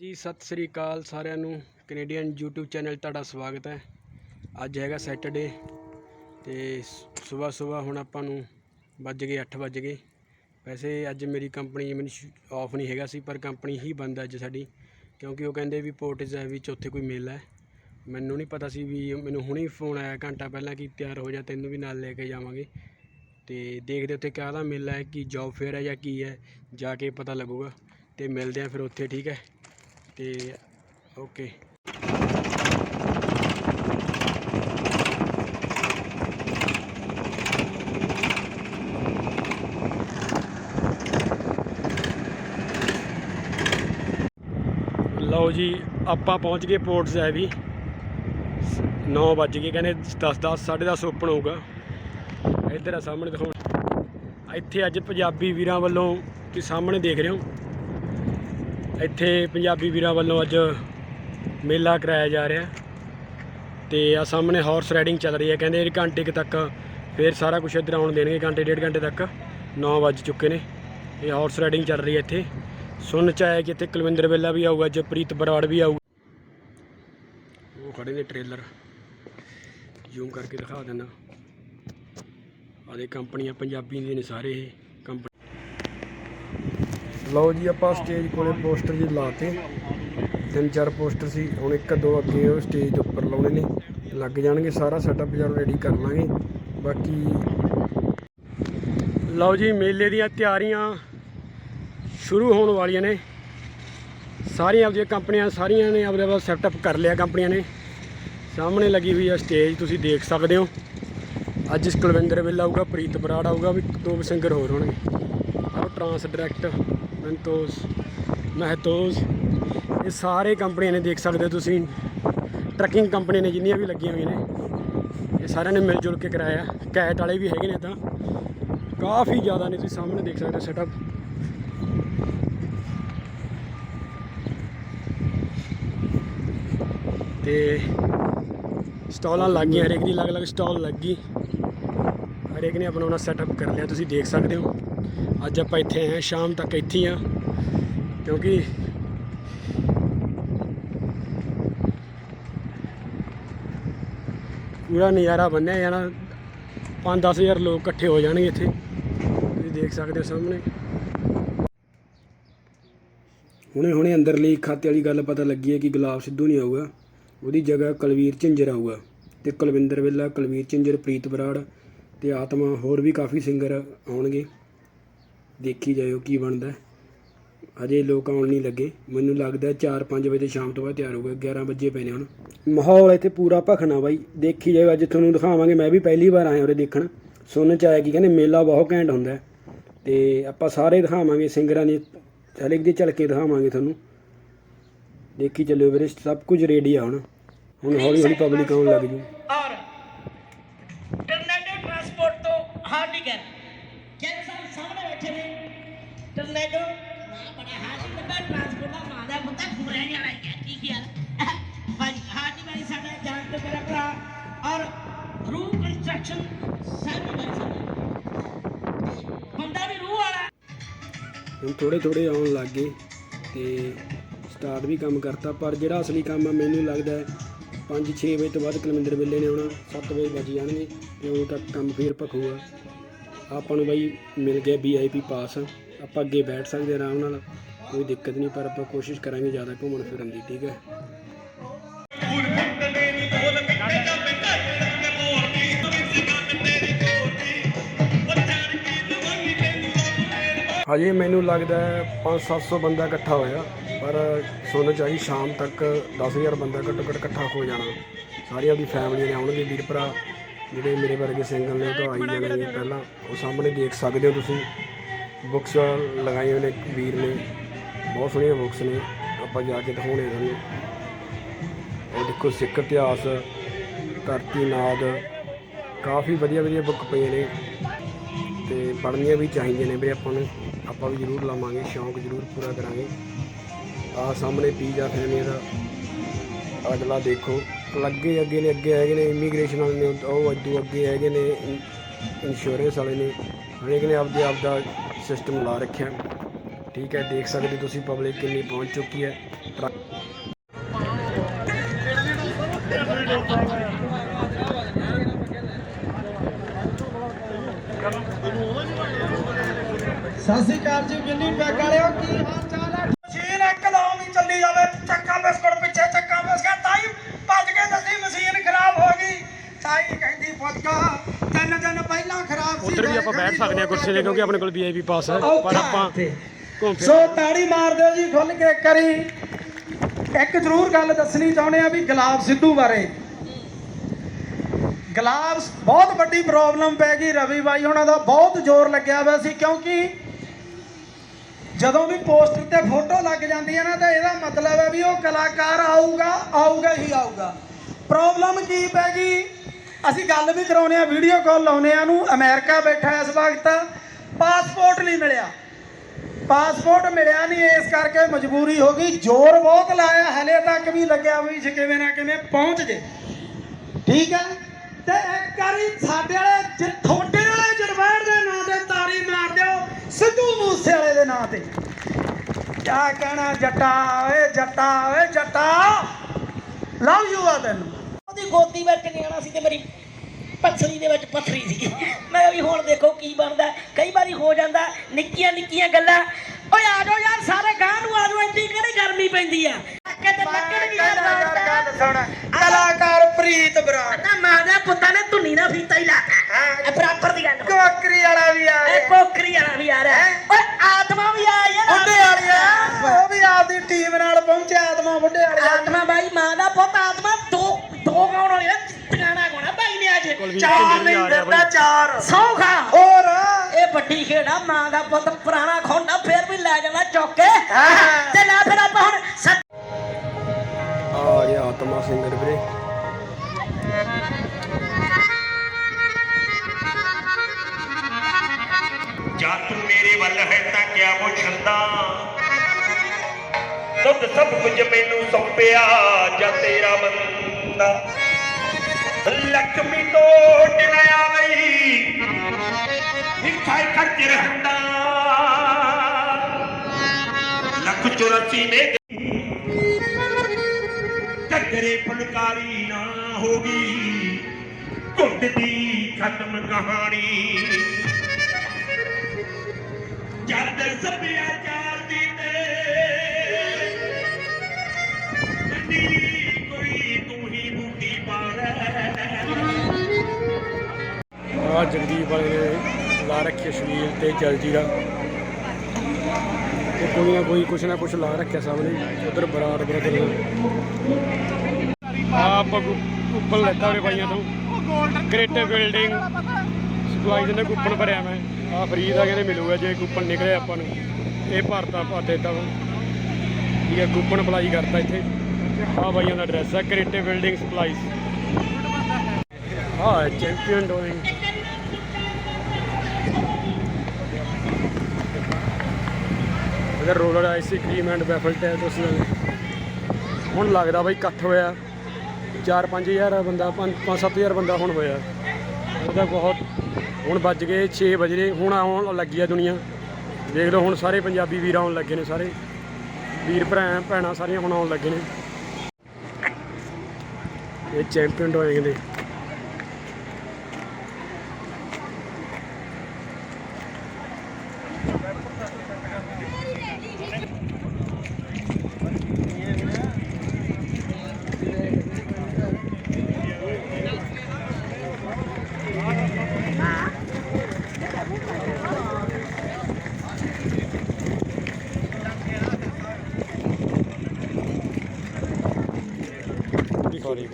ਜੀ, ਸਤਿ ਸ੍ਰੀ ਅਕਾਲ ਸਾਰਿਆਂ ਨੂੰ। ਕੈਨੇਡੀਅਨ YouTube ਚੈਨਲ ਤੁਹਾਡਾ ਸਵਾਗਤ ਹੈ। ਅੱਜ ਹੈਗਾ ਸੈਟਰਡੇ ਤੇ ਸਵੇਰ ਸਵੇਰ ਹੁਣ ਆਪਾਂ ਨੂੰ ਵੱਜ ਗਏ 8 ਵੱਜ ਗਏ। ਵੈਸੇ ਅੱਜ ਮੇਰੀ ਕੰਪਨੀ ਮੈਨੂੰ ਆਫ ਨਹੀਂ ਹੈਗਾ ਸੀ, ਪਰ ਕੰਪਨੀ ਹੀ ਬੰਦ ਹੈ ਅੱਜ ਸਾਡੀ। ਕਿਉਂਕਿ ਉਹ ਕਹਿੰਦੇ ਵੀ ਪੋਰਟੇਜ ਹੈ ਵੀ ਚੌਥੇ ਕੋਈ ਮੇਲਾ ਹੈ। ਮੈਨੂੰ ਨਹੀਂ ਪਤਾ ਸੀ ਵੀ ਮੈਨੂੰ ਹੁਣੀ ਫੋਨ ਆਇਆ ਘੰਟਾ ਪਹਿਲਾਂ ਕਿ ਤਿਆਰ ਹੋ ਜਾ, ਤੈਨੂੰ ਵੀ ਨਾਲ ਲੈ ਕੇ ਜਾਵਾਂਗੇ। ਤੇ ਦੇਖਦੇ ਉੱਥੇ ਕਾਹਦਾ ਮੇਲਾ ਹੈ, ਕਿ ਜੌਬ ਫੇਅਰ ਹੈ ਜਾਂ ਕੀ ਹੈ, ਜਾ ਕੇ ਪਤਾ ਲੱਗੂਗਾ। ਤੇ ਮਿਲਦੇ ਆ ਫਿਰ ਉੱਥੇ, ਠੀਕ ਹੈ? ਤੇ ਓਕੇ ਲਓ ਜੀ, ਆਪਾਂ ਪਹੁੰਚ ਗਏ ਪੋਰਟ ਸਾਹਿਬ ਹੀ 9 ਵੱਜ ਗਏ, ਕਹਿੰਦੇ 10 10 10:30 ਓਪਨ ਹੋਊਗਾ। ਇੱਧਰ ਆ ਸਾਹਮਣੇ ਦਿਖਾਉਣ। ਇੱਥੇ ਅੱਜ ਪੰਜਾਬੀ ਵੀਰਾਂ ਵੱਲੋਂ ਤੁਸੀਂ ਸਾਹਮਣੇ ਦੇਖ ਰਹੇ ਹੋ। ਇੱਥੇ ਪੰਜਾਬੀ ਵੀਰਾਂ ਵੱਲੋਂ ਅੱਜ ਮੇਲਾ ਕਰਾਇਆ ਜਾ ਰਿਹਾ। ਤੇ ਆ ਸਾਹਮਣੇ ਹਾਰਸ ਰਾਈਡਿੰਗ ਚੱਲ ਰਹੀ ਹੈ। ਕਹਿੰਦੇ ਇਹ ਘੰਟੇ ਕੁ ਤੱਕ ਫੇਰ ਸਾਰਾ ਕੁਝ ਇੱਧਰ ਆਉਣ ਦੇਣਗੇ। ਘੰਟੇ, ਡੇਢ ਘੰਟੇ ਤੱਕ 9 ਵੱਜ ਚੁੱਕੇ ਨੇ। ਇਹ ਹਾਰਸ ਰਾਈਡਿੰਗ ਚੱਲ ਰਹੀ ਹੈ ਇੱਥੇ। ਸੁਣ ਚ ਆਇਆ ਕਿ ਇੱਥੇ ਕੁਲਵਿੰਦਰ ਵੇਲਾ ਵੀ ਆਊਗਾ, ਜਪ੍ਰੀਤ ਬਰਾੜ ਵੀ ਆਊਗਾ ਉਹ ਖੜੇ ਨੇ ਟ੍ਰੇਲਰ ਜ਼ੂਮ ਕਰਕੇ ਦਿਖਾ ਦਿੰਦਾ। ਆਦੇ ਕੰਪਨੀਆਂ ਪੰਜਾਬੀ ਦੀਆਂ ਨੇ ਸਾਰੇ ਇਹ। ਲਓ ਜੀ, ਆਪਾਂ ਸਟੇਜ ਕੋਲੇ ਪੋਸਟਰ ਜੀ ਲਾਤੇ। ਤਿੰਨ ਚਾਰ ਪੋਸਟਰ ਸੀ, ਹੁਣ ਇੱਕ, ਦੋ ਅੱਗੇ ਉਹ ਸਟੇਜ ਦੇ ਉੱਪਰ ਲਾਉਣੇ ਨੇ। ਲੱਗ ਜਾਣਗੇ, ਸਾਰਾ ਸੈਟਅਪ ਜਦੋਂ ਰੈਡੀ ਕਰ ਲਾਂਗੇ। ਬਾਕੀ ਲਓ ਜੀ, ਮੇਲੇ ਦੀਆਂ ਤਿਆਰੀਆਂ ਸ਼ੁਰੂ ਹੋਣ ਵਾਲੀਆਂ ਨੇ। ਸਾਰੀਆਂ ਆਪਦੀਆਂ ਕੰਪਨੀਆਂ, ਸਾਰੀਆਂ ਨੇ ਆਪਦੇ ਆਪਦਾ ਸੈਟਅਪ ਕਰ ਲਿਆ ਕੰਪਨੀਆਂ ਨੇ। ਸਾਹਮਣੇ ਲੱਗੀ ਹੋਈ ਹੈ ਸਟੇਜ ਤੁਸੀਂ ਦੇਖ ਸਕਦੇ ਹੋ। ਅੱਜ ਕੁਲਵਿੰਦਰ ਵੇਲਾ ਆਊਗਾ, ਪ੍ਰੀਤ ਬਰਾੜ ਆਊਗਾ, ਵੀ ਦੋ ਸਿੰਗਰ ਹੋਰ ਹੋਣਗੇ। ਆਹ ਟਰਾਂਸ ਡਾਇਰੈਕਟ ਸੰਤੋਸ਼ ਮਹਤੋਸ ਇਹ ਸਾਰੇ ਕੰਪਨੀਆਂ ਨੇ ਦੇਖ ਸਕਦੇ ਹੋ ਤੁਸੀਂ। ਟਰੱਕਿੰਗ ਕੰਪਨੀ ਨੇ ਜਿੰਨੀਆਂ ਵੀ ਲੱਗੀਆਂ ਹੋਈਆਂ ਨੇ। ਇਹ ਸਾਰਿਆਂ ਨੇ ਮਿਲ ਜੁਲ ਕੇ ਕਰਾਇਆ। ਕੈਟ ਵਾਲੇ ਵੀ ਹੈਗੇ ਨੇ ਤਾਂ ਕਾਫੀ ਜ਼ਿਆਦਾ ਨੇ, ਤੁਸੀਂ ਸਾਹਮਣੇ ਦੇਖ ਸਕਦੇ ਹੋ ਸੈਟਅਪ ਤੇ ਸਟਾਲਾਂ ਲੱਗ ਗਈਆਂ ਹਰੇਕ ਦੀ ਅਲੱਗ-ਅਲੱਗ ਸਟਾਲ ਲੱਗ। ਗਈ ਹਰੇਕ ਨੇ ਆਪਣਾ ਆਪਣਾ ਸੈਟਅਪ ਕਰ ਲਿਆ, ਤੁਸੀਂ ਦੇਖ ਸਕਦੇ ਹੋ। ਅੱਜ ਆਪਾਂ ਇੱਥੇ ਆਏ ਸ਼ਾਮ ਤੱਕ ਇੱਥੇ ਹੀ ਆ ਕਿਉਂਕਿ ਪੂਰਾ ਨਜ਼ਾਰਾ ਬੰਨਿਆ ਜਾਣਾ 5-10000 ਲੋਕ ਇਕੱਠੇ ਹੋ ਜਾਣਗੇ ਇੱਥੇ। ਤੁਸੀਂ ਦੇਖ ਸਕਦੇ ਹੋ ਸਾਹਮਣੇ। ਹੁਣੇ ਹੁਣੇ ਅੰਦਰਲੀ ਖਾਤੇ ਵਾਲੀ ਗੱਲ ਪਤਾ ਲੱਗੀ ਹੈ ਕਿ ਗੁਲਾਬ ਸਿੱਧੂ ਨਹੀਂ ਆਊਗਾ। ਉਹਦੀ ਜਗ੍ਹਾ ਕੁਲਵੀਰ ਝਿੰਜਰ ਆਊਗਾ ਤੇ ਕੁਲਵਿੰਦਰ ਵਿੱਲਾ, ਕੁਲਵੀਰ ਝਿੰਜਰ, ਪ੍ਰੀਤ ਬਰਾੜ ਤੇ ਆਤਮਾ ਹੋਰ ਵੀ ਕਾਫੀ ਸਿੰਗਰ ਆਉਣਗੇ। ਦੇਖੀ ਜਾਇਓ ਕੀ ਬਣਦਾ। ਅਜੇ ਲੋਕ ਆਉਣ ਨਹੀਂ ਲੱਗੇ। ਮੈਨੂੰ ਲੱਗਦਾ 4-5 ਵਜੇ ਸ਼ਾਮ ਤੋਂ ਬਾਅਦ ਤਿਆਰ ਹੋ ਹੋਊਗਾ। 11 ਵਜੇ ਪਏ ਨੇ ਹੁਣ। ਮਾਹੌਲ ਇੱਥੇ ਪੂਰਾ ਭਖਣਾ ਬਾਈ। ਦੇਖੀ ਜਾਇਓ, ਅੱਜ ਤੁਹਾਨੂੰ ਦਿਖਾਵਾਂਗੇ। ਮੈਂ ਵੀ ਪਹਿਲੀ ਵਾਰ ਆਇਆ ਉਰੇ ਦੇਖਣ। ਸੁਣਨ ਚ ਆਇਆ ਕਿ ਕਹਿੰਦੇ ਮੇਲਾ ਬਹੁਤ ਘੈਂਟ ਹੁੰਦਾ ਹੈ। ਤੇ ਆਪਾਂ ਸਾਰੇ ਦਿਖਾਵਾਂਗੇ, ਸਿੰਗਰਾਂ ਦੀ, ਹਰੇਕ ਦੀ ਝਲਕੇ ਦਿਖਾਵਾਂਗੇ ਤੁਹਾਨੂੰ। ਦੇਖੀ ਚੱਲਿਓ ਵੀਰੇ, ਸਭ ਕੁਝ ਰੈਡੀ ਆ ਹੁਣ। ਹੁਣ ਹੌਲੀ ਹੌਲੀ ਪਬਲਿਕ ਆਉਣ ਲੱਗ ਜੂ ਔਰ ਟਰਨੇਡੋ ਟਰਾਂਸਪੋਰਟ ਤੋਂ ਹਾਰਡੀ ਗੈਰ ਗੈਰ ਸਾਹਿਬ ਸਾਹਮਣੇ ਬੈਠੇ ਨੇ ਟਰਨੇਡੋ ਨਾ ਬੜਾ ਹਾਰਡੀ ਲੱਗਾ ਟਰਾਂਸਪੋਰਟ ਦਾ ਨਾਂ ਦਾ ਬੰਦਾ ਘੁਮਰਿਆ ਜਾਣਾ ਹੈ ਕੀ ਖਿਆਲ? ਭਾਜੀ ਹਾਰਡੀ ਵਾਲੀ ਸਾਡਾ ਜਾਣ ਤੇ ਮੇਰਾ ਭਰਾ। ਔਰ ਰੂਹ ਕੰਸਟਰਕਸ਼ਨ ਸਾਹਿਬ ਵਾਲੀ ਸਾਡਾ ਬੰਦਾ ਵੀ ਰੂਹ ਵਾਲਾ। ਹੁਣ ਥੋੜੇ ਥੋੜੇ ਆਉਣ ਲੱਗ ਗਏ ਤੇ ਸਟਾਰਟ ਵੀ ਕੰਮ ਕਰਤਾ, ਪਰ ਜਿਹੜਾ ਅਸਲੀ ਕੰਮ ਆ, ਮੈਨੂੰ ਲੱਗਦਾ 5-6 ਵਜੇ ਤੋਂ ਬਾਅਦ ਕੁਲਵਿੰਦਰ ਵੇਲੇ ਨੇ ਆਉਣਾ 7 ਵਜੇ ਵੱਜ ਜਾਣਗੇ ਤੇ ਉਦੋਂ ਤੱਕ ਕੰਮ ਫੇਰ ਭਖੂਗਾ। ਆਪਾਂ ਨੂੰ ਬਾਈ ਮਿਲ ਗਿਆ ਵੀਆਈਪੀ ਪਾਸ ਆਪਾਂ ਅੱਗੇ ਬੈਠ ਸਕਦੇ ਆਰਾਮ ਨਾਲ, ਕੋਈ ਦਿੱਕਤ ਨਹੀਂ, ਪਰ ਆਪਾਂ ਕੋਸ਼ਿਸ਼ ਕਰਾਂਗੇ ਜ਼ਿਆਦਾ ਘੁੰਮਣ ਫਿਰਨ ਦੀ, ਠੀਕ ਹੈ? ਹਜੇ ਮੈਨੂੰ ਲੱਗਦਾ 5-700 ਬੰਦਾ ਇਕੱਠਾ ਹੋਇਆ, ਪਰ ਸੁਣਨ ਚਾਹੀ ਸ਼ਾਮ ਤੱਕ 10000 ਬੰਦਾ ਘੱਟੋ ਘੱਟ ਇਕੱਠਾ ਹੋ ਜਾਣਾ। ਸਾਰੀਆਂ ਆਪਦੀ ਫੈਮਿਲੀ ਨੇ ਆਉਣਗੇ, ਵੀਰ ਭਰਾ, ਜਿਹੜੇ ਮੇਰੇ ਵਰਗੇ ਸਿੰਗਲ ਨੇ, ਉਹ ਤਾਂ ਆਈ ਜਾਣੇ ਨੇ ਪਹਿਲਾਂ। ਉਹ ਸਾਹਮਣੇ ਦੇਖ ਸਕਦੇ ਹੋ ਤੁਸੀਂ। ਬੁੱਕਸ ਲਗਾਈਆਂ ਹੋਈਆਂ ਨੇ ਵੀਰ ਨੇ। ਬਹੁਤ ਸੋਹਣੀਆਂ ਬੁੱਕਸ ਨੇ। ਆਪਾਂ ਜਾ ਕੇ ਦਿਖਾਉਣੇ ਤੁਹਾਨੂੰ। ਉਹ ਦੇਖੋ, ਸਿੱਖ ਇਤਿਹਾਸ, ਧਰਤੀ ਨਾਦ, ਕਾਫੀ ਵਧੀਆ ਵਧੀਆ ਬੁੱਕ ਪਏ ਨੇ। ਤੇ ਪੜ੍ਹਨੀਆਂ ਵੀ ਚਾਹੀਦੀਆਂ ਨੇ ਵੀਰੇ ਆਪਾਂ ਨੂੰ। ਆਪਾਂ ਵੀ ਜ਼ਰੂਰ ਲਾਵਾਂਗੇ, ਸ਼ੌਂਕ ਜ਼ਰੂਰ ਪੂਰਾ ਕਰਾਂਗੇ। ਆ ਸਾਹਮਣੇ ਪੀਜ਼ਾ ਫੈਮਿਲੀ ਦਾ। ਅਗਲਾ ਦੇਖੋ, ਲੱਗੇ ਅੱਗੇ ਨੇ, ਅੱਗੇ ਹੈਗੇ ਨੇ ਇਮੀਗ੍ਰੇਸ਼ਨ ਵਾਲੇ ਨੇ, ਉਹ ਅੱਗੇ ਅੱਗੇ ਹੈਗੇ ਨੇ ਇੰਸ਼ੋਰੈਂਸ ਵਾਲੇ ਨੇ। ਹਰੇਕ ਨੇ ਆਪਦੇ ਆਪ ਦਾ ਸਿਸਟਮ ਲਾ ਰੱਖਿਆ। ਠੀਕ ਹੈ ਦੇਖ ਸਕਦੇ ਹੋ ਤੁਸੀਂ ਪਬਲਿਕ ਕਿੰਨੀ ਪਹੁੰਚ ਚੁੱਕੀ ਹੈ। ਸਕਦੇ ਹਾਂ ਕੁਰਸੀ ਤੇ ਕਿਉਂਕਿ ਆਪਣੇ ਕੋਲ ਵੀਆਈਪੀ ਪਾਸ ਹੈ। ਪਰ ਆਪਾਂ ਇੱਥੇ। ਘੁੰਮ ਫਿਰ ਸੋ ਤਾੜੀ ਮਾਰ ਦਿਓ ਜੀ ਖੁੱਲ ਕੇ ਕਰੀ ਇੱਕ ਜ਼ਰੂਰ ਗੱਲ ਦੱਸਣੀ ਚਾਹੁੰਦੇ ਆ ਵੀ ਗੁਲਾਬ ਸਿੱਧੂ ਬਾਰੇ। ਗੁਲਾਬ ਬਹੁਤ ਵੱਡੀ ਪ੍ਰੋਬਲਮ ਪੈ ਗਈ ਰਵੀ ਬਾਈ ਉਹਨਾਂ ਦਾ। ਬਹੁਤ ਜ਼ੋਰ ਲੱਗਿਆ ਹੋਇਆ ਸੀ ਕਿਉਂਕਿ ਜਦੋਂ ਵੀ ਪੋਸਟਰ ਤੇ ਫੋਟੋ ਲੱਗ ਜਾਂਦੀ ਹੈ ਨਾ ਤਾਂ ਇਹਦਾ ਮਤਲਬ ਹੈ ਵੀ ਉਹ ਕਲਾਕਾਰ ਆਊਗਾ ਆਊਗਾ ਹੀ ਆਊਗਾ। ਪ੍ਰੋਬਲਮ ਕੀ ਪੈ ਗਈ? ਅਸੀਂ ਗੱਲ ਵੀ ਕਰਾਉਨੇ ਆ ਵੀਡੀਓ ਕਾਲ ਲਾਉਨੇ ਆ ਨੂੰ ਅਮਰੀਕਾ ਬੈਠਾ ਇਸ ਵਕਤ ਪਾਸਪੋਰਟ ਨਹੀਂ ਮਿਲਿਆ। ਪਾਸਪੋਰਟ ਮਿਲਿਆ ਨਹੀਂ, ਇਸ ਕਰਕੇ ਮਜਬੂਰੀ ਹੋ ਗਈ। ਜ਼ੋਰ ਬਹੁਤ ਲਾਇਆ, ਹਲੇ ਤੱਕ ਵੀ ਲੱਗਿਆ ਵੀ ਕਿਵੇਂ ਨਾ ਕਿਵੇਂ ਪਹੁੰਚ ਜੇ। ਠੀਕ ਹੈ? ਤੇ ਇੱਕ ਵਾਰੀ ਸਾਡੇ ਵਾਲੇ ਜ- ਤੁਹਾਡੇ ਵਾਲੇ ਜਰਵੈਣ ਦੇ ਨਾਂ ਤੇ ਤਾਰੀ ਮਾਰ ਦਿਓ, ਸਿੱਧੂ ਮੂਸੇ ਵਾਲੇ ਦੇ ਨਾਂ ਤੇ। ਕਿਆ ਕਹਿਣਾ ਜੱਟਾ, ਓਏ ਜੱਟਾ ਓਏ ਜੱਟਾ। ਲਵ ਯੂ ਆ ਤੈਨੂੰ ਉਹਦੀ ਗੋਦੀ ਵਿੱਚ ਨਿਆਣਾ ਸੀ ਤੇ ਮੇਰੀ ਪੱਥਰੀ ਦੇ ਵਿੱਚ ਪੱਥਰੀ ਸੀ। ਮੈਂ ਵੀ ਹੁਣ ਦੇਖੋ ਕੀ ਬਣਦਾ ਕਈ ਵਾਰੀ ਹੋ ਜਾਂਦਾ ਨਿੱਕੀਆਂ ਨਿੱਕੀਆਂ ਗੱਲਾਂ। ਓਏ ਆ ਜਾਓ ਯਾਰ, ਸਾਰੇ ਗਾਂ ਨੂੰ ਆ ਜਾਓ, ਇੰਨੀ ਕਿਹੜੀ ਗਰਮੀ ਪੈਂਦੀ ਆ? ਵੀ ਗੱਲ ਸੁਣ। ਕਲਾਕਾਰ ਪ੍ਰੀਤ ਬਰਾੜ। ਨਾ ਮਾਂ ਦੇ ਪੁੱਤਾਂ ਨੇ ਧੁੰਨੀ ਨਾ ਫੀਤਾ ਹੀ ਲਾਤਾ। ਇਹ ਬਰਾਬਰ ਦੀ ਗੱਲ। ਕੋਕਰੀ ਵਾਲਾ ਵੀ ਆ ਇਹ ਕੋਕਰੀ ਵਾਲਾ ਵੀ ਆ ਰਿਹਾ। ਓਏ ਆਤਮਾ ਵੀ ਆ ਯਾਰ ਬੁੱਢੇ ਵਾਲੀਆ ਉਹ ਵੀ ਆਪਦੀ ਟੀਮ ਨਾਲ ਪਹੁੰਚਿਆ ਆਤਮਾ ਬੁੱਢੇ ਵਾਲੀਆ ਆਤਮਾ ਬਾਈ ਮਾਂ ਦਾ ਪੁੱਤ ਆਤਮਾ ਦੋ ਦੋ ਗਾਉਣ ਵਾਲੇ ਟਿਕਾਣਾ ਗਾਉਣਾ। ਬਾਈ ਨੇ ਅੱਜ ਚਾਰ ਨਹੀਂ ਰਿਹਾ ਬਾਈ। ਚਾਰ। ਸੌਖਾ। ਹੋਰ। ਇਹ ਵੱਡੀ ਖੇੜਾ ਮਾਂ ਦਾ ਪੁੱਤ ਪੁਰਾਣਾ ਖੋਂਡਾ ਫੇਰ ਵੀ ਲੈ ਜਾਣਾ ਚੁੱਕ। ਤੇ ਲੈ ਫਿਰ ਆਪਾਂ ਹੁਣ ਸੱਤ ਸਿੰਗਰ ਵੀਰੇ। ਜਾ ਮੇਰੇ ਵੱਲ ਹੈ ਤਾਂ ਕਿਆ ਪੁੱਛਦਾ ਦੁੱਧ ਸਭ ਕੁਝ ਮੈਨੂੰ ਸੌਂਪਿਆ, ਜਾਂ ਤੇਰਾ ਬੰਦਾ? ਲక్ష్ਮੀ ਤੋਟ ਨਾ ਆਵਈ ਹਿੱਖਾਈ ਖਰਚ ਰਹਿੰਦਾ। ਲੱਖ ਚੁਰਾਸੀ ਨੇ ਘੱਗਰੇ ਨਾ ਹੋਗੀ। ਘੁੱਟ ਦੀ ਖਤਮ ਕਹਾਣੀ। ਜਦ ਸੱਭਿਆਚਾਰ ਦੀ ਤੇ ਮੰਡੀ ਕੋਈ ਤੂੰ ਹੀ ਬੂਟੀ ਪਾਵੇ ਆ ਜਗਦੀਪ ਵਾਲੇ ਲਾ ਰੱਖਿਆ ਸ਼ਰੀਰ ਤੇ ਜਲਜੀਰਾ ਤੇ ਕੋਈ ਨਾ ਕੋਈ ਕੁਛ ਨਾ ਕੁਛ ਲਾ ਰੱਖਿਆ ਸਾਹਮਣੇ, ਉਧਰ ਬਰਾੜ ਬਰਦਰ ਆਪ ਉੱਪਰ ਲੈਤਾ ਹੋਵੇ ਭਾਈਆਂ ਤੋਂ। ਕ੍ਰੀਏਟਿਵ ਬਿਲਡਿੰਗ ਸਪਲਾਈ ਦੇ ਕੂਪਨ ਭਰਿਆ ਮੈਂ। ਆ ਫਰੀ ਦਾ ਕਹਿੰਦੇ ਮਿਲੂਗਾ ਜੇ ਕੂਪਨ ਨਿਕਲੇ ਆਪਾਂ ਨੂੰ। ਇਹ ਭਰਤਾ ਪਾ ਦੇਤਾ ਵਾ। ਠੀਕ ਹੈ ਕੂਪਨ ਅਪਲਾਈ ਕਰਤਾ ਇੱਥੇ। ਆ ਭਾਈਆਂ ਦਾ ਐਡਰੈਸ ਹੈ ਕ੍ਰੀਏਟਿਵ ਬਿਲਡਿੰਗ ਸਪਲਾਈਜ਼ ਹਾਂ ਚੈਂਪੀਅਨ ਡੋਇੰਗ ਅਗਰ roller ice cream and waffle tell ਉਸ ਹੁਣ ਲੱਗਦਾ ਬਾਈ ਇਕੱਠ ਹੋਇਆ। 4-5000 ਬੰਦਾ 5-7000 ਬੰਦਾ ਹੁਣ ਹੋਇਆ। ਉਹਦਾ ਬਹੁਤ, ਹੁਣ ਵੱਜ ਗਏ 6 ਵਜੇ ਹੁਣ ਆਉਣ ਲੱਗੀ ਆ ਦੁਨੀਆ। ਦੇਖ ਲਓ ਹੁਣ ਸਾਰੇ ਪੰਜਾਬੀ ਵੀਰ ਆਉਣ ਲੱਗੇ ਨੇ ਸਾਰੇ। ਵੀਰ ਭਰਾ, ਭੈਣਾਂ ਸਾਰੀਆਂ ਹੁਣ ਆਉਣ ਲੱਗੇ ਨੇ। ਇਹ ਚੈਂਪੀਅਨ ਡੋਇੰਗ ਦੇ ਸੌਰੀ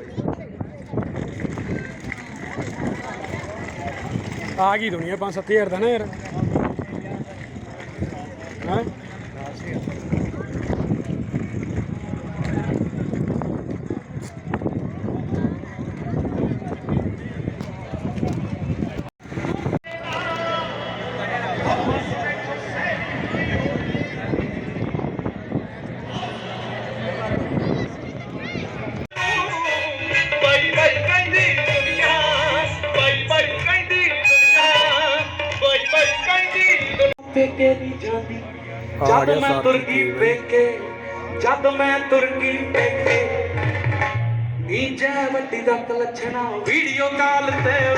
ਆ ਗਈ ਦੁਨੀਆ 5-7000 ਦਾ ਨਾ ਯਾਰ ਹਾਂ ਦਾ ਕਲਛਣਾ ਵੀਡੀਓ ਕਾਲ ਤੇ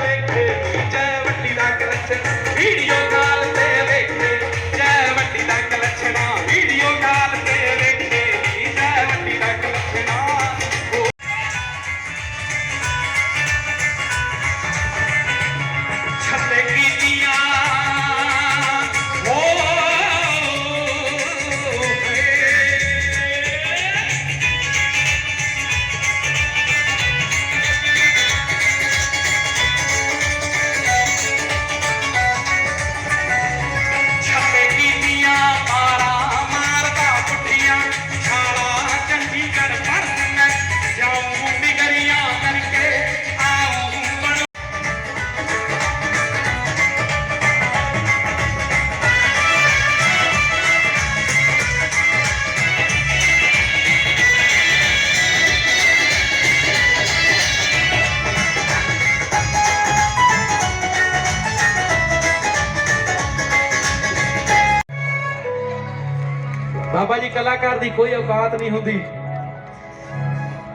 ਕਲਾਕਾਰ ਦੀ ਕੋਈ ਔਕਾਤ ਨਹੀਂ ਹੁੰਦੀ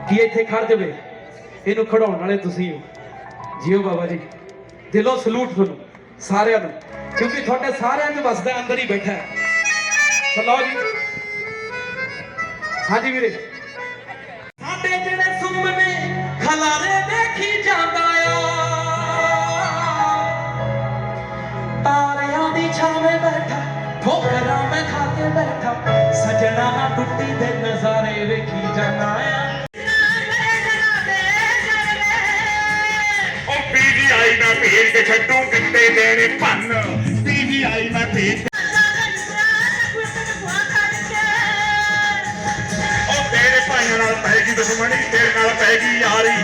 ਕਿ ਇੱਥੇ ਖੜ ਜਾਵੇ। ਇਹਨੂੰ ਖੜਾਉਣ ਵਾਲੇ ਤੁਸੀਂ ਹੋ। ਜੀਓ ਬਾਬਾ ਜੀ, ਦਿਲੋਂ ਸਲੂਟ ਤੁਹਾਨੂੰ, ਸਾਰਿਆਂ ਨੂੰ। ਕਿਉਂਕਿ ਤੁਹਾਡੇ ਸਾਰਿਆਂ 'ਚ ਵਸਦਾ ਅੰਦਰ ਹੀ ਬੈਠਾ ਹੈ। ਸੋ ਜੀ। ਹਾਂਜੀ ਵੀਰੇ। ਸਾਡੇ ਜਿਹੜੇ ਸੁਪਨੇ ਖਲਾਰੇ ਦੇਖੀ ਜਾਂਦਾ ਆ। ਤਾਰਿਆਂ ਦੀ ਛਾਵੇਂ ਬੈਠਾ ਠੋਕਰਾਂ ਮੈਂ ਖਾ ਕੇ ਬੈਠਾ। ਸਜਣਾ ਨਾ ਟੁੱਟੀ ਦੇ ਨਜ਼ਾਰੇ ਵੇਖੀ ਜਾਣਾ ਆ। ਉਹ ਪੀਜੀਆਈ ਮੈਂ ਭੇਜ ਕੇ ਛੱਡੂ ਕਿੱਤੇ ਦੇਣੇ ਭੰਨ। ਪੀਜੀਆਈ ਮੈਂ ਭੇਜ ਤੇਰੇ ਭਾਈਆਂ ਨਾਲ ਪੈਗੀ ਦੁਸ਼ਮਣੀ, ਤੇਰੇ ਨਾਲ ਪੈਗੀ ਯਾਰੀ।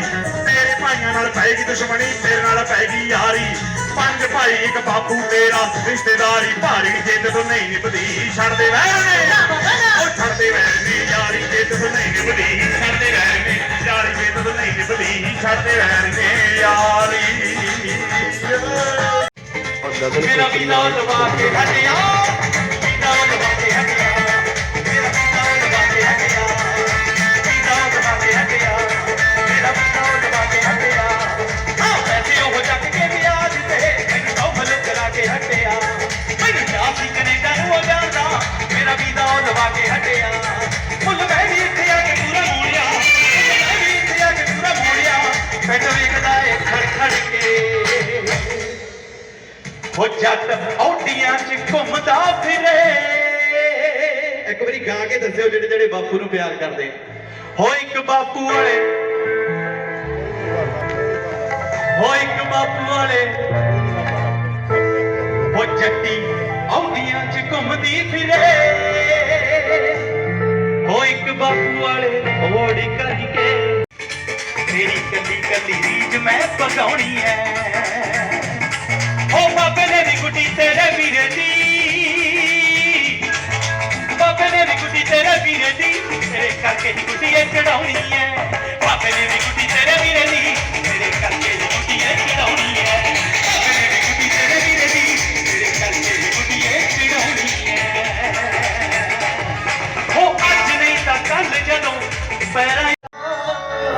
ਤੇਰੇ ਭਾਈਆਂ ਨਾਲ ਪੈਗੀ ਦੁਸ਼ਮਣੀ, ਤੇਰੇ ਨਾਲ ਪੈਗੀ ਯਾਰੀ। ਪੰਜ ਭਾਈ ਇੱਕ ਬਾਪੂ ਤੇਰਾ ਰਿਸ਼ਤੇਦਾਰੀ ਭਾਰੀ ਜੇ ਤੂੰ ਨਹੀਂ ਨਿਭਦੀ ਛੱਡਦੇ ਵੈਰ ਨੇ। ਉਹ ਛੱਡਦੇ ਵੈਰ ਨੇ ਯਾਰੀ ਜੇ ਤੂੰ ਨਹੀਂ ਨਿਭਦੀ ਛੱਡਦੇ ਵੈਰ ਨੇ। ਯਾਰੀ ਜੇ ਤੂੰ ਨਹੀਂ ਨਿਭਦੀ ਛੱਡਦੇ ਵੈਰ ਨੇ ਯਾਰੀ। ਮੇਰਾ ਵੀ ਨਾਲ ਲਵਾ ਕੇ ਹਟਿਆ। ਗਾ ਜਿਹੜੇ ਜਿਹੜੇ ਬਾਪੂ ਨੂੰ ਪਿਆਰ ਕਰਦੇ। ਹੋ ਇੱਕ ਬਾਪੂ ਵਾਲੇ। ਹੋ ਇੱਕ ਬਾਪੂ ਵਾਲੇ। ਹੋ ਜੱਟੀ ਔਡੀਆਂ 'ਚ ਘੁੰਮਦੀ ਫਿਰੇ। ਹੋ ਇੱਕ ਬਾਪੂ ਵਾਲੇ ਓੜੀ ਕਰਕੇ। ਤੇਰੀ ਕੱਲੀ ਕੱਲੀ ਰੀਝ ਮੈਂ ਪਗਾਉਣੀ ਐ। ਓ ਬਾਬੇ ਨੇ ਵੀ ਗੁੱਡੀ ਤੇਰੇ ਵੀਰੇ ਦੀ। ਵੀ ਗੁੱਡੀ ਤੇਰੇ ਵੀਰੇ ਦੀ ਤੇਰੇ ਕਰਕੇ ਹੀ ਗੁੱਡੀ ਇਹ ਚੜਾਉਣੀ ਐ ਬਾਬੇ ਨੇ ਵੀ ਗੁੱਡੀ ਤੇਰੇ ਵੀਰੇ ਦੀ ਤੇਰੇ ਕਰਕੇ ਹੀ ਗੁੱਡੀ ਇਹ ਚੜਾਉਣੀ ਐ ਬਾਬੇ ਵੀ ਗੁੱਡੀ ਤੇਰੇ ਵੀਰੇ ਦੀ ਤੇਰੇ ਕਰਕੇ ਹੀ ਗੁੱਡੀ ਇਹ ਚੜਾਉਣੀ ਐ ਓ ਅੱਜ ਨਹੀਂ ਤਾਂ ਕੱਲ ਜਦੋਂ ਪੈਰਾਂ ਆ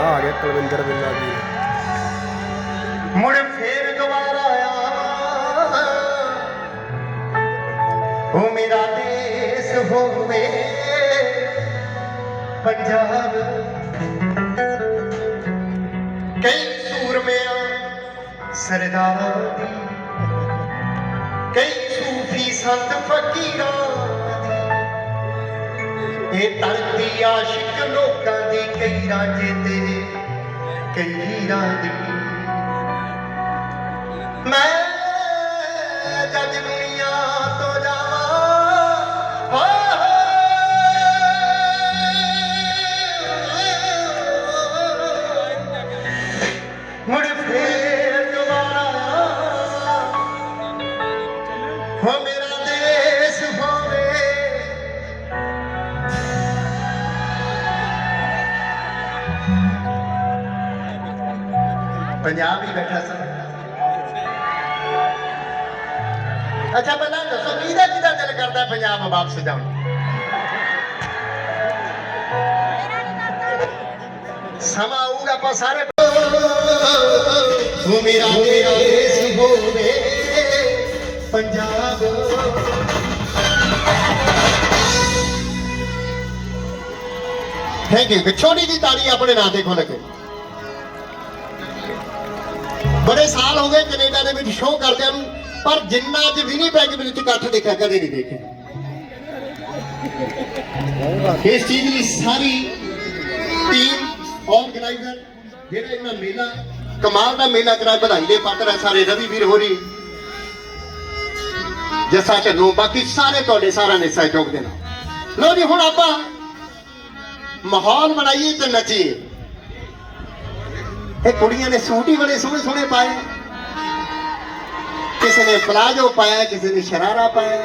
ਆ ਗਿਆ ਕੁਲਵਿੰਦਰ ਬਿੱਲਾ ਜੀ। ਮੁੜ ਹੋਵੇ ਪੰਜਾਬ। ਕਈ ਸੂਰਮਿਆਂ ਸਰਦਾਰਾਂ ਦੀ, ਕਈ ਸੂਫੀ ਸੰਤ ਫਕੀਰਾਂ ਦੀ। ਇਹ ਧਰਤੀ ਆਸ਼ਿਕ ਲੋਕਾਂ ਦੀ, ਕਈ ਰਾਜੇ ਤੇ, ਕਈ ਹੀਰਾਂ ਦੀ। ਮੈਂ ਜਦ ਪੰਜਾਬ ਹੀ ਬੈਠਾ ਸੀ ਅੱਛਾ ਪਹਿਲਾਂ ਦੱਸੋ ਕਿਹਦਾ ਕਿਹਦਾ ਦਿਲ ਕਰਦਾ ਪੰਜਾਬ ਵਾਪਸ ਜਾਣ ਸਮਾਂ ਆਊਗਾ ਆਪਾਂ ਸਾਰੇ ਉਹ ਮੇਰਾ ਮੇਰਾ ਦੇਸ਼ ਹੋਵੇ ਪੰਜਾਬ। ਥੈਂਕ ਯੂ ਛੋਟੀ ਜੀ ਤਾੜੀ ਆਪਣੇ ਨਾਂ ਤੇ ਖੋਲ ਕੇ। ਬੜੇ ਸਾਲ ਹੋ ਗਏ ਕੈਨੇਡਾ ਦੇ ਵਿੱਚ ਸ਼ੋਅ ਕਰਦਿਆਂ ਨੂੰ, ਪਰ ਜਿੰਨਾ ਅੱਜ ਵਿਨੀਪੈਗ ਵਿੱਚ ਇਕੱਠ ਦੇਖਿਆ, ਕਦੇ ਨਹੀਂ ਦੇਖਿਆ। ਇਸ ਚੀਜ਼ ਲਈ ਸਾਰੀ ਟੀਮ ਆਰਗੇਨਾਈਜ਼ਰ ਜਿਹੜਾ ਇਹਨਾਂ ਮੇਲਾ, ਕਮਾਲ ਦਾ ਮੇਲਾ ਕਰਾ ਵਧਾਈ ਦੇ ਪਾਤਰ ਹੈ ਸਾਰੇ ਰਵੀ ਵੀਰ ਹੋਰੀ, ਜੱਸਾ ਚੱਲੂ ਬਾਕੀ ਸਾਰੇ ਤੁਹਾਡੇ ਸਾਰਿਆਂ ਨੇ ਸਹਿਯੋਗ ਦੇਣਾ ਲੋ ਜੀ, ਹੁਣ ਆਪਾਂ ਮਾਹੌਲ ਬਣਾਈਏ ਤੇ ਨੱਚੀਏ। ਇਹ ਕੁੜੀਆਂ ਨੇ ਸੂਟ ਹੀ ਬੜੇ ਸੋਹਣੇ ਸੋਹਣੇ ਪਾਏ। ਕਿਸੇ ਨੇ ਪਲਾਜੋ ਪਾਇਆ, ਕਿਸੇ ਨੇ ਸ਼ਰਾਰਾ ਪਾਇਆ।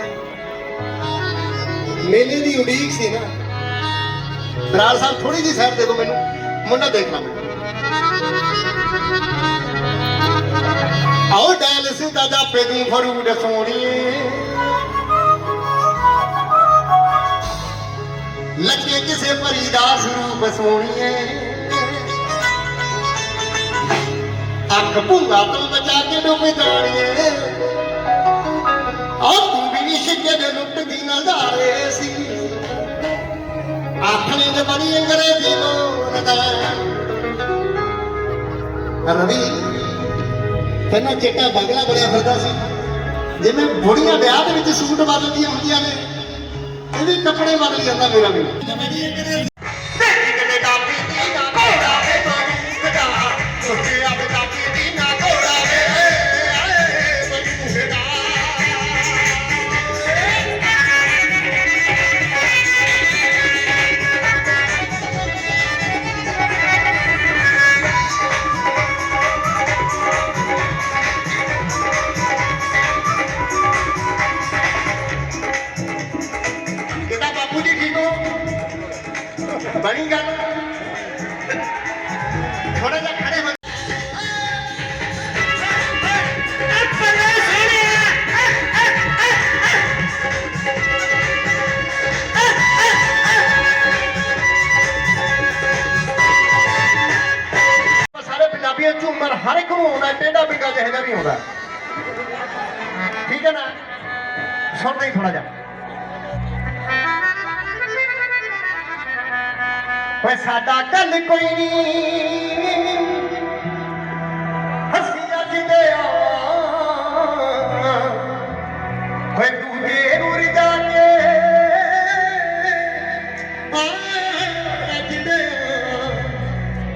ਮੇਲੇ ਦੀ ਉਡੀਕ ਸੀ ਨਾ। ਬਰਾੜ ਸਾਹਿਬ ਥੋੜੀ ਜੀ ਸਾਈਡ ਦੇ ਮੈਨੂੰ, ਮੁੰਡਾ ਦੇਖ ਲਾ ਮੈਂ ਆਓ ਡਾਇਲਸ ਦਾ ਜਾਪੇ ਤੂੰ ਫਰੂਡ ਸੋਣੀਏ ਲੱਗੇ ਕਿਸੇ ਪਰੀ ਦਾ ਸਰੂਪ ਸੋਣੀਏ। ਅੱਖ ਭੁੰਗਾ ਤੋਂ ਬਚਾ ਕੇ ਡੁੱਬ ਜਾਣੀਏ। ਆ ਤੂੰ ਵੀ ਨੀ ਸ਼ਿੱਕੇ ਦੇ ਲੁੱਟਦੀ ਨਜ਼ਾਰੇ ਸੀ। ਆਖਣੇ ਦੇ ਬਣੀ ਅੰਗਰੇਜ਼ੀ ਬੋਲਦਾ ਰਵੀ ਕਹਿੰਦਾ ਚੇਟਾ ਬਗਲਾ ਬਣਿਆ ਫਿਰਦਾ ਸੀ। ਜਿਵੇਂ ਬੁੜੀਆਂ ਵਿਆਹ ਦੇ ਵਿੱਚ ਸੂਟ ਬਦਲਦੀਆਂ ਹੁੰਦੀਆਂ ਨੇ, ਇਹ ਵੀ ਕੱਪੜੇ ਬਦਲ ਜਾਂਦਾ ਮੇਰਾ ਵੀ। ਹੋ ਬਣੀ ਗੱਲ ਥੋੜਾ ਜਿਹਾ ਖੜੇ ਹੋ ਸਾਰੇ ਪੰਜਾਬੀਆਂ ਝੂਮਰ ਹਰ ਇੱਕ ਨੂੰ ਆਉਂਦਾ ਟੇਡਾ ਬਿੰਗਾ ਜਿਹੇ ਜਿਹਾ ਵੀ ਆਉਂਦਾ ਠੀਕ ਹੈ ਨਾ ਸੁਣਦੇ ਹੀ ਥੋੜਾ ਜਿਹਾ ਓਏ ਸਾਡਾ ਗੱਲ ਕੋਈ ਨਹੀਂ ਹੱਸੀ ਜਿੰਦੇ ਆ ਓਏ ਦੂਜੇ ਨੂਰ ਜਾ ਕੇ ਜਿੰਦੇ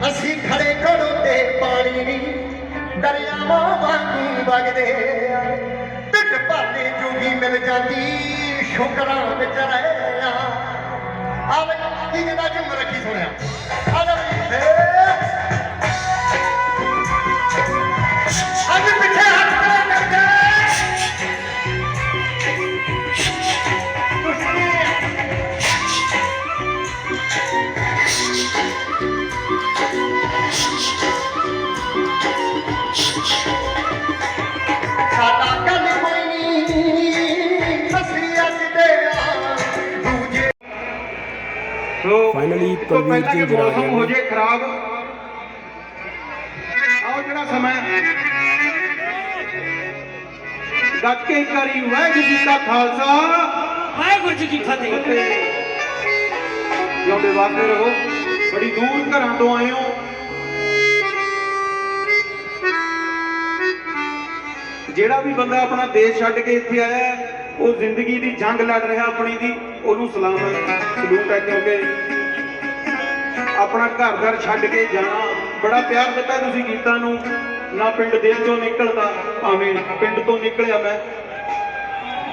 ਅਸੀਂ ਖੜੇ ਖੜੋ ਤੇ ਪਾਣੀ ਨਹੀਂ ਦਰਿਆਵਾਂ ਵਾਂਗੂ ਵਗਦੇ ਆ। ਟਿੱਡ ਭਾਲੇ ਜੋਗੀ ਮਿਲ ਜਾਂਦੀ, ਸ਼ੁਕਰਾਂ ਵਿੱਚ ਰਹਿ ਆਵੇ ਕੀ ਕਹਿੰਦਾ ਝੁੰਮ ਰੱਖੀ ਸੁਣਿਆ ਆ ਜਾ ਬਈ ਫਾਈਨਲੀ ਇਸ ਤੋਂ ਕੁਲਵੀਰ ਸਿੰਘ ਮੌਸਮ ਹੋ ਜੇ ਖਰਾਬ। ਆਓ ਜਿਹੜਾ ਸਮਾਂ ਗੱਜ ਕੇ ਕਰੀ ਵਾਹਿਗੁਰੂ ਜੀ ਦਾ ਖਾਲਸਾ। ਵਾਹਿਗੁਰੂ ਜੀ ਕੀ ਫਤਿਹ। ਜਿਉਂਦੇ ਵਾਸਤੇ ਰਹੋ ਬੜੀ ਦੂਰ ਘਰਾਂ ਤੋਂ ਆਏ ਹੋ। ਜਿਹੜਾ ਵੀ ਬੰਦਾ ਆਪਣਾ ਦੇਸ਼ ਛੱਡ ਕੇ ਇੱਥੇ ਆਇਆ ਹੈ, ਉਹ ਜ਼ਿੰਦਗੀ ਦੀ ਜੰਗ ਲੜ ਰਿਹਾ ਆਪਣੀ ਦੀ ਉਹਨੂੰ ਸਲਾਮ ਸਲੂਟ ਹੈ ਕਿਉਂਕਿ ਆਪਣਾ ਘਰ ਘਰ ਛੱਡ ਕੇ ਜਾਣਾ। ਬੜਾ ਪਿਆਰ ਦਿੱਤਾ ਤੁਸੀਂ ਗੀਤਾਂ ਨੂੰ। ਨਾ ਪਿੰਡ ਦਿਲ ਚੋਂ ਨਿਕਲਦਾ, ਭਾਵੇਂ ਪਿੰਡ ਤੋਂ ਨਿਕਲਿਆ ਮੈਂ।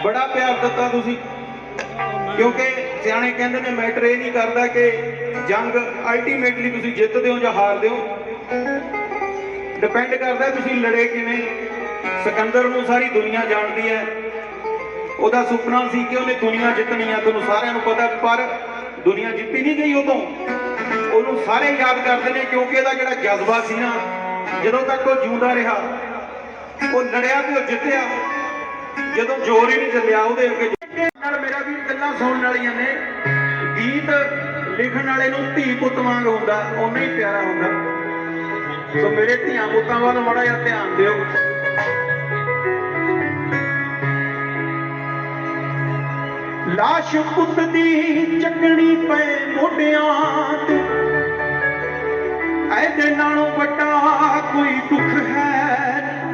ਬੜਾ ਪਿਆਰ ਦਿੱਤਾ ਤੁਸੀਂ। ਕਿਉਂਕਿ ਸਿਆਣੇ ਕਹਿੰਦੇ ਨੇ, ਮੈਟਰ ਇਹ ਨਹੀਂ ਕਰਦਾ ਕਿ ਜੰਗ ਅਲਟੀਮੇਟਲੀ ਤੁਸੀਂ ਜਿੱਤਦੇ ਹੋ ਜਾਂ ਹਾਰਦੇ ਹੋ। ਡਿਪੈਂਡ ਕਰਦਾ ਤੁਸੀਂ ਲੜੇ ਕਿਵੇਂ। ਸਿਕੰਦਰ ਨੂੰ ਸਾਰੀ ਦੁਨੀਆ ਜਾਣਦੀ ਹੈ। ਉਹਦਾ ਸੁਪਨਾ ਸੀ ਕਿ ਉਹਨੇ ਦੁਨੀਆ ਜਿੱਤਣੀ ਆ, ਤੁਹਾਨੂੰ ਸਾਰਿਆਂ ਨੂੰ ਪਤਾ, ਪਰ ਦੁਨੀਆ ਜਿੱਤੀ ਨਹੀਂ ਗਈ ਉਦੋਂ। ਉਹਨੂੰ ਸਾਰੇ ਯਾਦ ਕਰਦੇ ਨੇ, ਕਿਉਂਕਿ ਇਹਦਾ ਜਿਹੜਾ ਜਜ਼ਬਾ ਸੀ ਨਾ, ਜਦੋਂ ਤੱਕ ਉਹ ਜਿਉਂਦਾ ਰਿਹਾ, ਉਹ ਲੜਿਆ ਤੇ ਉਹ ਜਿੱਤਿਆ। ਜਦੋਂ ਜ਼ੋਰ ਹੀ ਨਹੀਂ ਚੱਲਿਆ ਉਹਦੇ ਅੱਗੇ। ਨਾਲ ਮੇਰਾ ਵੀ ਗੱਲਾਂ ਸੁਣਨ ਵਾਲੀਆਂ ਨੇ। ਗੀਤ ਲਿਖਣ ਵਾਲੇ ਨੂੰ ਧੀ ਪੁੱਤ ਵਾਂਗ ਹੁੰਦਾ, ਓਨਾ ਹੀ ਪਿਆਰਾ ਹੁੰਦਾ। ਸੋ ਮੇਰੇ ਧੀਆਂ ਪੁੱਤਾਂ ਵੱਲ ਮਾੜਾ ਜਿਹਾ ਧਿਆਨ ਦਿਓ। ਲਾਸ਼ ਪੁੱਤ ਦੀ ਚੱਕਣੀ ਪਏ ਮੋਢਿਆਂ ਤੇ। ਐਦੇ ਨਾਲੋਂ ਵੱਡਾ ਕੋਈ ਦੁੱਖ ਹੈ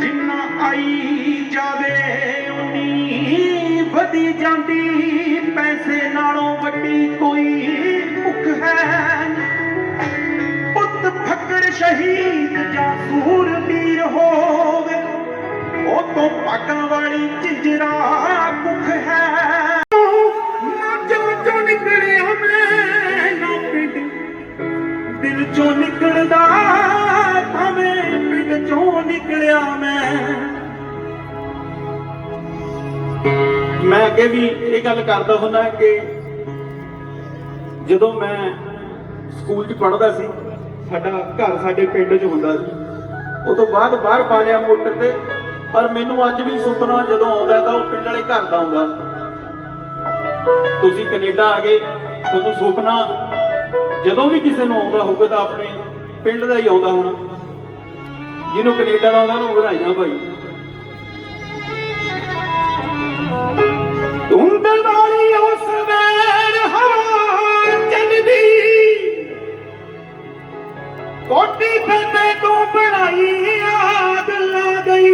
ਜਿੰਨਾ ਆਈ ਜਾਵੇ, ਉਨੀ ਵਧੀ ਜਾਂਦੀ। ਪੈਸੇ ਨਾਲੋਂ ਵੱਡੀ ਕੋਈ ਭੁੱਖ ਹੈ ਪੁੱਤ ਫਕਰ ਸ਼ਹੀਦ ਜਾਂ ਸੂਰਬੀਰ ਹੋਵੇ। ਉਹ ਤੋਂ ਪਾਕਾਂ ਵਾਲੀ ਝਿੰਜਰਾ ਕੁੱਖ ਹੈ ਨਿਕਲਿਆ ਮੈਂ। ਮੈਂ ਅੱਗੇ ਵੀ ਇਹ ਗੱਲ ਕਰਦਾ ਹੁੰਦਾ ਕਿ ਜਦੋਂ ਮੈਂ ਸਕੂਲ 'ਚ ਪੜ੍ਹਦਾ ਸੀ, ਸਾਡਾ ਘਰ ਸਾਡੇ ਪਿੰਡ 'ਚ ਹੁੰਦਾ ਸੀ। ਉਹ ਤੋਂ ਬਾਅਦ ਬਾਹਰ ਪਾ ਲਿਆ ਮੋਟਰ ਤੇ, ਪਰ ਮੈਨੂੰ ਅੱਜ ਵੀ ਸੁਪਨਾ ਜਦੋਂ ਆਉਂਦਾ ਤਾਂ ਉਹ ਪਿੰਡ ਵਾਲੇ ਘਰ ਦਾ ਆਉਂਦਾ। ਤੁਸੀਂ ਕੈਨੇਡਾ ਆ ਗਏ, ਤੁਹਾਨੂੰ ਸੁਪਨਾ ਜਦੋਂ ਵੀ ਕਿਸੇ ਨੂੰ ਆਉਂਦਾ ਹੋਵੇ ਤਾਂ ਆਪਣੇ ਪਿੰਡ ਦਾ ਹੀ ਆਉਂਦਾ ਹੋਣਾ। ਜਿਹਨੂੰ ਕੈਨੇਡਾ ਦਾ ਉਹਨੂੰ ਵਧਾਈਆਂ ਭਾਈ। ਧੁੰਦ ਵਾਲੀ ਉਸ ਵੇਰ ਹਵਾ ਚੱਲਦੀ। ਕੋਟੀ ਫੇਤੇ ਤੋਂ ਬਣਾਈ ਆਗ ਲਾ ਗਈ।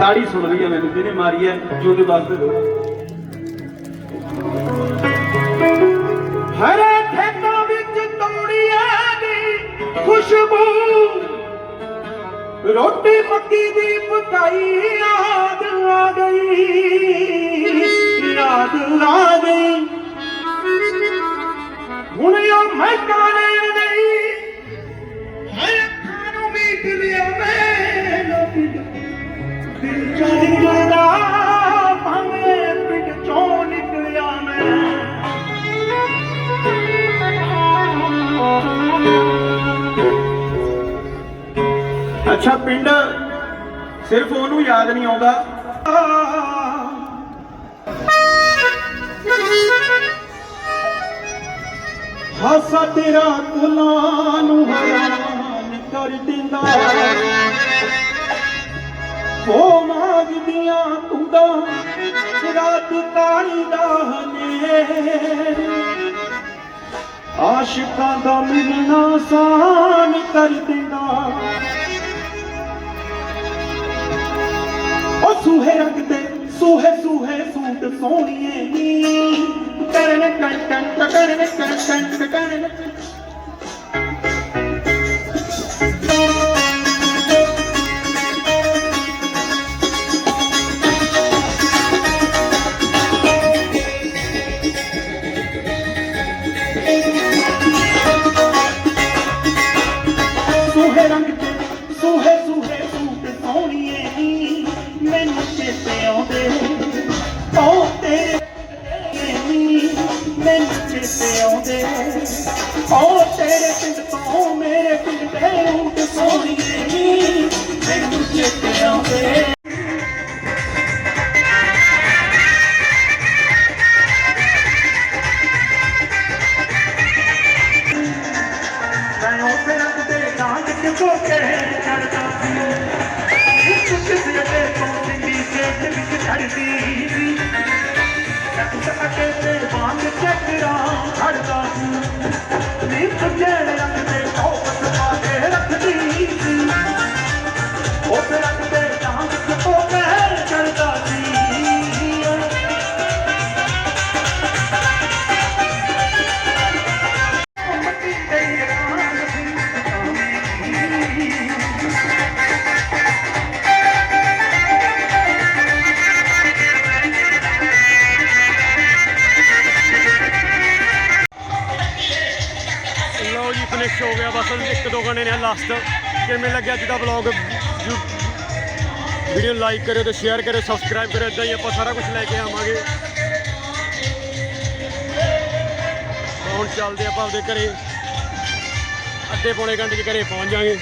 ਤਾੜੀ ਸੁਣ ਰਹੀ ਹੈ ਮੈਨੂੰ ਜਿਹਨੇ ਮਾਰੀ ਹੈ ਜਿਹਦੇ ਵਾਸਤੇ ਦੋ ਸਿਰਫ ਉਹਨੂੰ ਯਾਦ ਨਹੀਂ ਆਉਂਦਾ। ਹਾਸਾ ਤੇਰਾ ਕੁਲਾਂ ਨੂੰ ਹੈਰਾਨ ਕਰ ਦਿੰਦਾ ਉਹ ਮੰਗਦੀਆਂ ਤੁੰਦਾ, ਰਾਤ ਕਾਲੀ ਦਾ ਹਨੇਰ। ਆਸ਼ਿਕਾਂ ਦਾ ਮਿਲਣਾ ਸਾਨ ਕਰ ਦਿੰਦਾ। ਸੂਹੇ ਰੰਗ ਤੇ ਸੂਹੇ ਸੂਹੇ ਸੂਟ ਸੋਹਣੀਏ ਨੀ। ਕਰਨ ਕੰਨ ਕੰਨ ਕਰਨ ਕੰਨ ਕਰਨ। ਕਿਵੇਂ ਲੱਗਿਆ ਅੱਜ ਦਾ ਵਲੌਗ ਵੀਡੀਓ ਲਾਈਕ ਕਰਿਓ ਤੇ ਸ਼ੇਅਰ ਕਰਿਓ ਸਬਸਕ੍ਰਾਈਬ ਕਰਿਓ ਇਦਾਂ ਹੀ ਆਪਾਂ ਸਾਰਾ ਕੁਝ ਲੈ ਕੇ ਆਵਾਂਗੇ। ਹੁਣ ਚੱਲਦੇ ਆਪਾਂ ਆਪਦੇ ਘਰੇ। ਅੱਧੇ ਪੌਣੇ ਘੰਟੇ 'ਚ ਘਰੇ ਪਹੁੰਚ ਜਾਾਂਗੇ